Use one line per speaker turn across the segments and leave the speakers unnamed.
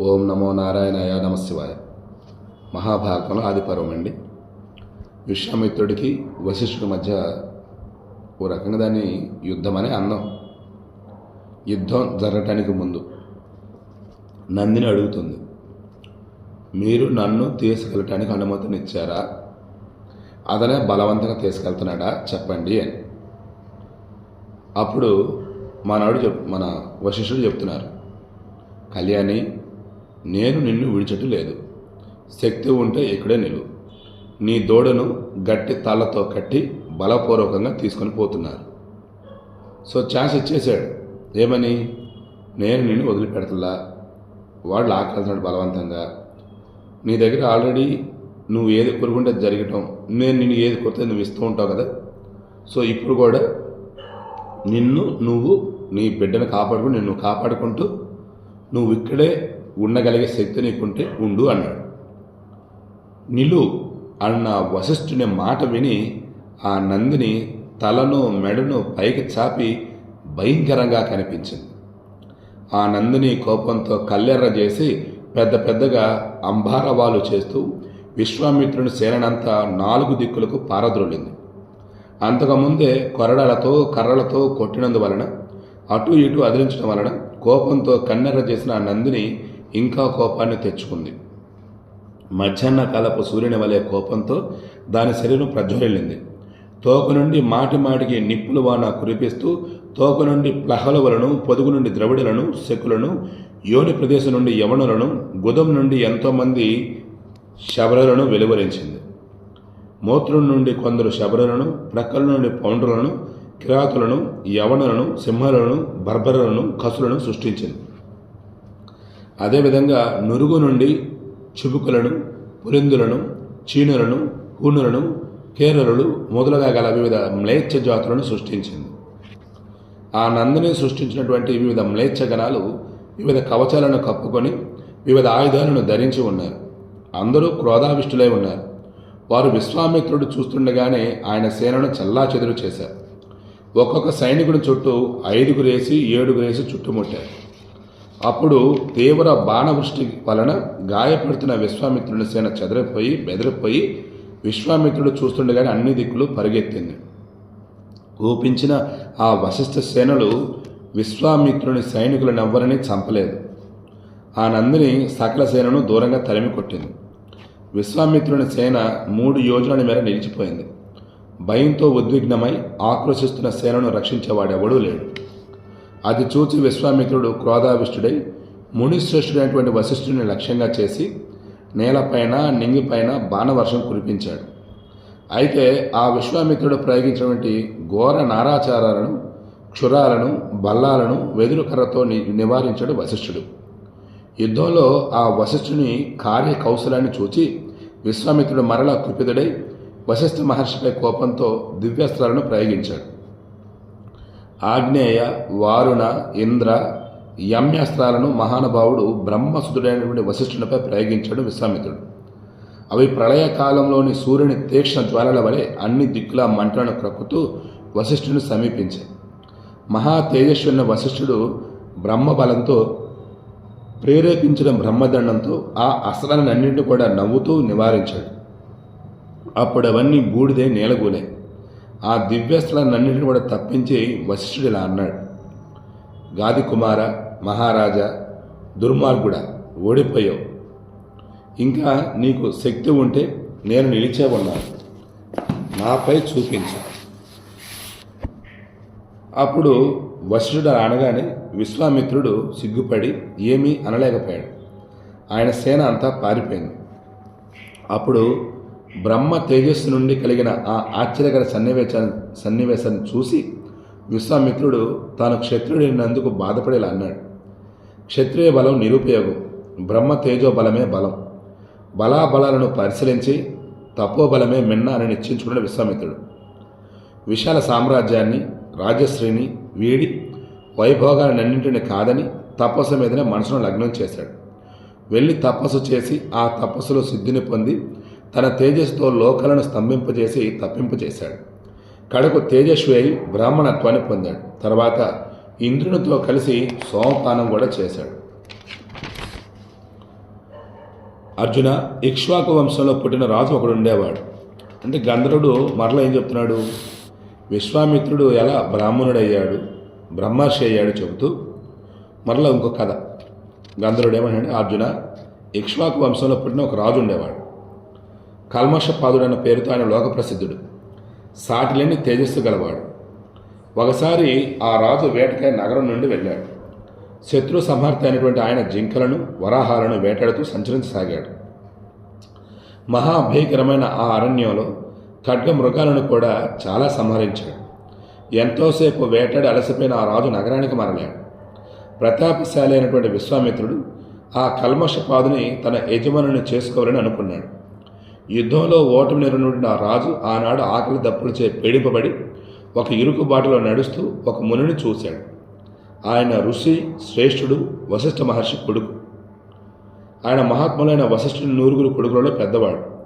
ఓం నమో నారాయణాయ నమశివాయ. మహాభారతంలో ఆదిపర్వం అండి. విశ్వామిత్రుడికి వశిష్ఠుడి మధ్య ఓ రకంగా దాన్ని యుద్ధం అని అందం. యుద్ధం జరగటానికి ముందు నందిని అడుగుతుంది మీరు నన్ను తీసుకెళ్ళటానికి అనుమతినిచ్చారా? అతనే బలవంతంగా తీసుకెళ్తున్నాడా? చెప్పండి అని. అప్పుడు మనవాడు చెప్ మన వశిష్ఠుడు చెప్తున్నారు కళ్యాణి నేను నిన్ను విడిచట్టు లేదు. శక్తి ఉంటే ఇక్కడే నిలువు నీ దూడను గట్టి తాళ్ళతో కట్టి బలపూర్వకంగా తీసుకొని పోతున్నారు. సో ఛాన్స్ ఇచ్చేశాడు. ఏమని? నేను నిన్ను వదిలిపెడతలా? వాళ్ళు లాక్కెళ్తున్నాడు బలవంతంగా నీ దగ్గర ఆల్రెడీ నువ్వు ఏది కోరుకుంటే అది జరగటం నేను నిన్ను ఏది కొడితే నువ్వు ఇస్తూ ఉంటావు కదా? సో ఇప్పుడు కూడా నిన్ను నువ్వు నీ బిడ్డను కాపాడుకుని నిన్ను కాపాడుకుంటూ నువ్వు ఇక్కడే ఉండగలిగే శక్తి నీకుంటే ఉండు అన్నాడు. నిలు అన్న వశిష్ఠుని మాట విని ఆ నందిని తలను మెడను పైకి చాపి భయంకరంగా కనిపించింది. ఆ నందిని కోపంతో కల్లెర్ర చేసి పెద్ద పెద్దగా అంబారవాలు చేస్తూ విశ్వామిత్రుని సేనంతా నాలుగు దిక్కులకు పారద్రోలింది. అంతకుముందే కొరడాలతో కర్రలతో కొట్టినందువలన అటు ఇటు అదిలించడం వలన కోపంతో కన్నెర్ర చేసిన నందిని ఇంకా కోపాన్ని తెచ్చుకుంది. మధ్యాహ్న కాలపు సూర్యుని వలె కోపంతో దాని శరీరం ప్రజ్వలిల్లింది. తోక నుండి మాటి మాటికి నిప్పులు వాన కురిపిస్తూ తోక నుండి ప్లహలువలను పొదుగు నుండి ద్రవిడులను శకులను యోని ప్రదేశం నుండి యవనులను గుదం నుండి ఎంతోమంది శబరలను వెలువరించింది. మూత్రం నుండి కొందరు శబరులను ప్రక్కల నుండి పౌండ్రులను కిరాతులను యవనులను సింహలను బర్బరులను కసులను సృష్టించింది. అదేవిధంగా నురుగు నుండి చిబుకులను పురిందులను చీనులను కూనులను కేరళలు మొదలుగా గల వివిధ మ్లేచ్ఛ జాతులను సృష్టించింది. ఆ నందిని సృష్టించినటువంటి వివిధ మ్లేచ్ఛ గణాలు వివిధ కవచాలను కప్పుకొని వివిధ ఆయుధాలను ధరించి ఉన్నారు. అందరూ క్రోధావిష్టులై ఉన్నారు. వారు విశ్వామిత్రుడు చూస్తుండగానే ఆయన సేనను చల్లా చెదురు చేశారు. ఒక్కొక్క సైనికుడి చుట్టూ ఐదుగురేసి ఏడుగురేసి చుట్టుముట్టారు. అప్పుడు తీవ్ర బాణవృష్టి వలన గాయపడుతున్న విశ్వామిత్రుని సేన చెదరిపోయి బెదిరిపోయి విశ్వామిత్రుడు చూస్తుండగానే అన్ని దిక్కులు పరిగెత్తింది. కోపించిన ఆ వశిష్ఠ సేనలు విశ్వామిత్రుని సైనికులనెవ్వరిని చంపలేదు. ఆ నందిని సకల సేనను దూరంగా తరిమి కొట్టింది విశ్వామిత్రుని సేన మూడు యోజనల మేర నిలిచిపోయింది. భయంతో ఉద్విగ్నమై ఆక్రోశిస్తున్న సేనను రక్షించేవాడెవడూ లేడు. అది చూచి విశ్వామిత్రుడు క్రోధావిష్టుడై మునిశ్రేష్ఠుడైనటువంటి వశిష్ఠుని లక్ష్యంగా చేసి నేలపైన నింగిపైన బాణవర్షం కురిపించాడు. అయితే ఆ విశ్వామిత్రుడు ప్రయోగించినటువంటి ఘోర నారాచారాలను క్షురాలను బల్లాలను వెదురుకర్రతో నివారించాడు వశిష్ఠుడు. యుద్ధంలో ఆ వశిష్ఠుని కార్య కౌశలాన్ని చూచి విశ్వామిత్రుడు మరలా కుపితుడై వశిష్ఠ మహర్షిపై కోపంతో దివ్యాస్త్రాలను ప్రయోగించాడు. ఆగ్నేయ వారుణ ఇంద్ర యమ్యాస్త్రాలను మహానుభావుడు బ్రహ్మసుదుడైనటువంటి వశిష్ఠునిపై ప్రయోగించాడు విశ్వామిత్రుడు. అవి ప్రళయకాలంలోని సూర్యుని తీక్షణ జ్వాలల వలె అన్ని దిక్కుల మంటలను క్రక్కుతూ వశిష్ఠుని సమీపించాయి. మహా తేజస్విన వశిష్ఠుడు బ్రహ్మబలంతో ప్రేరేపించిన బ్రహ్మదండంతో ఆ అస్త్రాలన్నింటినీ కూడా నవ్వుతూ నివారించాడు. అప్పుడు అవన్నీ బూడిదే నేలగూలే ఆ దివ్యాస్త్రాలన్నింటినీ కూడా తప్పించి వశిష్ఠుడు ఇలా అన్నాడు. గాది కుమార మహారాజా దుర్మార్గుడ ఓడిపోయావు. ఇంకా నీకు శక్తి ఉంటే నేను నిలిచే ఉన్నాను నాపై చూపించు. అప్పుడు వశిష్ఠుడు అనగానే విశ్వామిత్రుడు సిగ్గుపడి ఏమీ అనలేకపోయాడు. ఆయన సేన అంతా పారిపోయింది. అప్పుడు బ్రహ్మ తేజస్సు నుండి కలిగిన ఆ ఆశ్చర్యకర సన్నివేశాన్ని సన్నివేశాన్ని చూసి విశ్వామిత్రుడు తాను క్షత్రియుడినందుకు బాధపడేలా అన్నాడు. క్షత్రియ బలం నిరుపయోగం బ్రహ్మ తేజో బలమే బలం. బలాబలాలను పరిశీలించి తపోబలమే మిన్న అని నిశ్చయించుకున్న విశ్వామిత్రుడు. విశాల సామ్రాజ్యాన్ని రాజశ్రీని వీడి వైభోగాలన్నింటిని కాదని తపస్సు మీదనే మనసును లగ్నం చేశాడు. వెళ్ళి తపస్సు చేసి ఆ తపస్సులో సిద్ధిని పొంది తన తేజస్సుతో లోకలను స్తంభింపజేసి తప్పింపజేశాడు. కడకు తేజస్వి అయి బ్రాహ్మణత్వాన్ని పొందాడు. తర్వాత ఇంద్రునితో కలిసి సోమపానం కూడా చేశాడు. అర్జున ఇక్ష్వాకు వంశంలో పుట్టిన రాజు ఒకడు ఉండేవాడు. అంటే గంధర్వుడు మరలా ఏం చెప్తున్నాడు? విశ్వామిత్రుడు ఎలా బ్రాహ్మణుడయ్యాడు? బ్రహ్మర్షి అయ్యాడు చెబుతూ మరలా ఇంకో కథ. గంధర్వుడు ఏమన్నాడు? అర్జున ఇక్ష్వాకు వంశంలో పుట్టిన ఒక రాజు ఉండేవాడు. కల్మషపాదుడన్న పేరుతో ఆయన లోక ప్రసిద్ధుడు సాటిలేని తేజస్సు గలవాడు. ఒకసారి ఆ రాజు వేటకాయ నగరం నుండి వెళ్ళాడు. శత్రు సంహర్త అయినటువంటి ఆయన జింకలను వరాహాలను వేటాడుతూ సంచరించసాగాడు. మహాభీకరమైన ఆ అరణ్యంలో ఖడ్గ మృగాలను కూడా చాలా సంహరించాడు. ఎంతోసేపు వేటాడి అలసిపోయిన ఆ రాజు నగరానికి మరలాడు. ప్రతాపశాలి అయినటువంటి విశ్వామిత్రుడు ఆ కల్మషపాదుని తన యజమానుని చేసుకోవాలని అనుకున్నాడు. యుద్ధంలో ఓటమి నెరనటువంటి ఆ రాజు ఆనాడు ఆకలి దప్పులచే పీడింపబడి ఒక ఇరుకుబాటులో నడుస్తూ ఒక మునిని చూశాడు. ఆయన ఋషి శ్రేష్ఠుడు వశిష్ఠ మహర్షి కొడుకు. ఆయన మహాత్ములైన వశిష్ఠుని నూరుగురు కొడుకులలో పెద్దవాడు.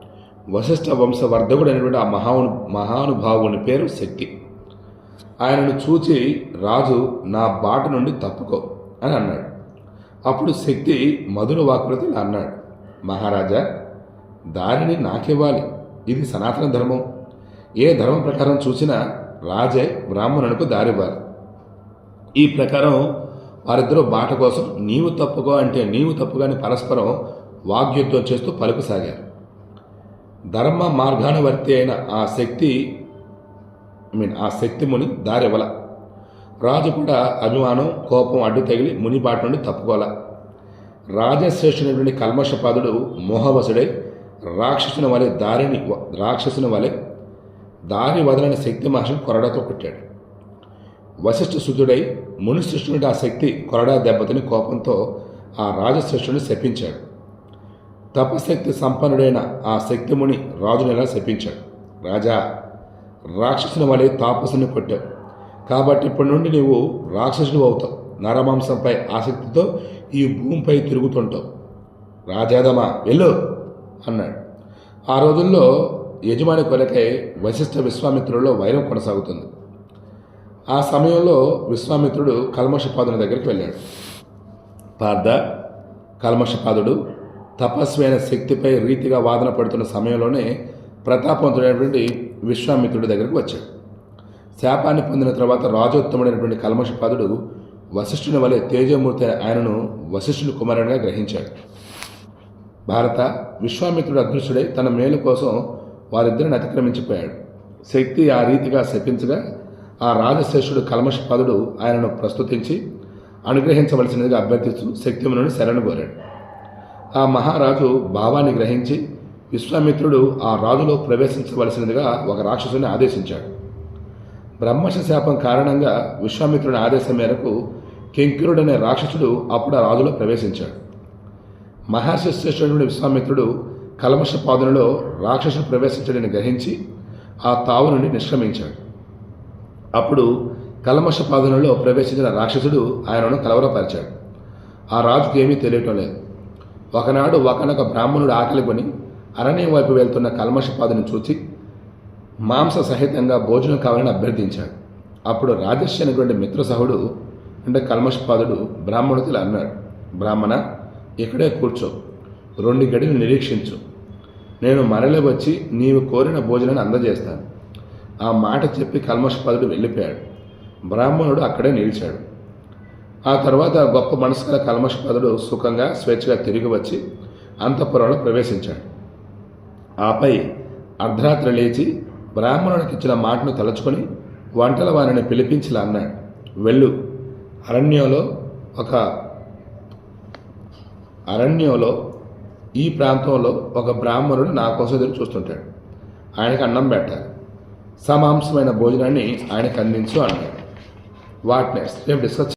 వశిష్ఠ వంశవర్ధకుడు అనేటువంటి ఆ మహాను మహానుభావుని పేరు శక్తి. ఆయనను చూచి రాజు నా బాట నుండి తప్పుకో అని అన్నాడు. అప్పుడు శక్తి మధుర వాకృతిని అన్నాడు. మహారాజా దారిని నాకివ్వాలి. ఇది సనాతన ధర్మం. ఏ ధర్మం ప్రకారం చూసినా రాజే బ్రాహ్మణులకు దారివ్వాలి. ఈ ప్రకారం వారిద్దరూ బాట కోసం నీవు తప్పుగా అంటే నీవు తప్పుగాని పరస్పరం వాగ్యుద్ధం చేస్తూ పలుకుసాగారు. ధర్మ మార్గానువర్తి అయిన ఆ శక్తి ఐ మీన్ ఆ శక్తి ముని దారివల రాజు కూడా అభిమానం కోపం అడ్డు తగిలి ముని బాట నుండి తప్పుకోల. రాజశ్రేష్ఠుడైనటువంటి కల్మషపాదుడు మోహవసుడై రాక్షసుని వలె దారిని రాక్షసుని వలె దారి వదలని శక్తి మహర్షిని కొరడాతో కొట్టాడు. వశిష్ఠ శుద్ధుడై ముని ఆ శక్తి కొరడా దెబ్బతిని కోపంతో ఆ రాజశ్రేష్ఠుని శపించాడు. తపశక్తి సంపన్నుడైన ఆ శక్తిముని రాజుని ఇలా శపించాడు? రాజా రాక్షసుని వలె తాపసుని కొట్టావు. కాబట్టి ఇప్పటి నుండి నీవు రాక్షసుడు అవుతావు. నరమాంసంపై ఆసక్తితో ఈ భూమిపై తిరుగుతుంటావు. రాజాదమా వెళ్ళు. అన్నాడు. ఆ రోజుల్లో యజమాని కొలకై వశిష్ఠ విశ్వామిత్రుల్లో వైరం కొనసాగుతుంది. ఆ సమయంలో విశ్వామిత్రుడు కల్మషపాదుని దగ్గరికి వెళ్ళాడు. పార్థ కల్మషపాదుడు తపస్వైన శక్తిపై రీతిగా వాదన పడుతున్న సమయంలోనే ప్రతాపవంతుడైనటువంటి విశ్వామిత్రుడి దగ్గరికి వచ్చాడు. శాపాన్ని పొందిన తర్వాత రాజోత్తముడైనటువంటి కల్మషపాదుడు వశిష్ఠుని వలె తేజమూర్తి అయిన ఆయనను వశిష్ఠుని కుమారునిగా గ్రహించాడు. భారత విశ్వామిత్రుడు అదృశ్యుడై తన మేలు కోసం వారిద్దరిని అతిక్రమించిపోయాడు. శక్తి ఆ రీతిగా శపించగా ఆ రాజశేషుడు కల్మషపాదుడు ఆయనను ప్రస్తుతించి అనుగ్రహించవలసినదిగా అభ్యర్థిస్తూ శక్తిమునుని శరణు కోరాడు. ఆ మహారాజు భావాన్ని గ్రహించి విశ్వామిత్రుడు ఆ రాజులో ప్రవేశించవలసినదిగా ఒక రాక్షసుని ఆదేశించాడు. బ్రహ్మశ శాపం కారణంగా విశ్వామిత్రుని ఆదేశం మేరకు కింకిరుడనే రాక్షసుడు అప్పుడు ఆ రాజులో ప్రవేశించాడు. మహర్షి శ్రేష్ఠుడు విశ్వామిత్రుడు కల్మష పాదులలో రాక్షసుడు ప్రవేశించడని గ్రహించి ఆ తావు నుండి నిష్క్రమించాడు. అప్పుడు కల్మష పాదులలో ప్రవేశించిన రాక్షసుడు ఆయనను కలవరపరిచాడు. ఆ రాజుకి ఏమీ తెలియటం లేదు. ఒకనాడు ఒకనొక బ్రాహ్మణుడు ఆకలి కొని అరణ్యం వైపు వెళ్తున్న కల్మషపాదుని చూచి మాంస సహితంగా భోజనం కావాలని అభ్యర్థించాడు. అప్పుడు రాజశ్యనటువంటి మిత్రసహుడు అంటే కల్మషపాదుడు బ్రాహ్మణుడితో అన్నాడు. బ్రాహ్మణ ఇక్కడే కూర్చో. రెండు గడిని నిరీక్షించు. నేను మరలి వచ్చి నీవు కోరిన భోజనాన్ని అందజేస్తాను. ఆ మాట చెప్పి కల్మషపదుడు వెళ్ళిపోయాడు. బ్రాహ్మణుడు అక్కడే నిలిచాడు. ఆ తర్వాత గొప్ప మనసు గల కల్మషపదుడు సుఖంగా స్వేచ్ఛగా తిరిగి వచ్చి అంతఃపురంలో ప్రవేశించాడు. ఆపై అర్ధరాత్రి లేచి బ్రాహ్మణుడికి ఇచ్చిన మాటను తలుచుకొని వంటల వారిని పిలిపించిలా అన్నాడు. వెళ్ళు. అరణ్యంలో ఒక అరణ్యంలో ఈ ప్రాంతంలో ఒక బ్రాహ్మణుడు నా కోసం ఎదురు చూస్తుంటాడు. ఆయనకు అన్నం పెట్టాలి. సమాంసమైన భోజనాన్ని ఆయనకు అందించు అన్నాడు. వాట్ రేపు డిస్కస్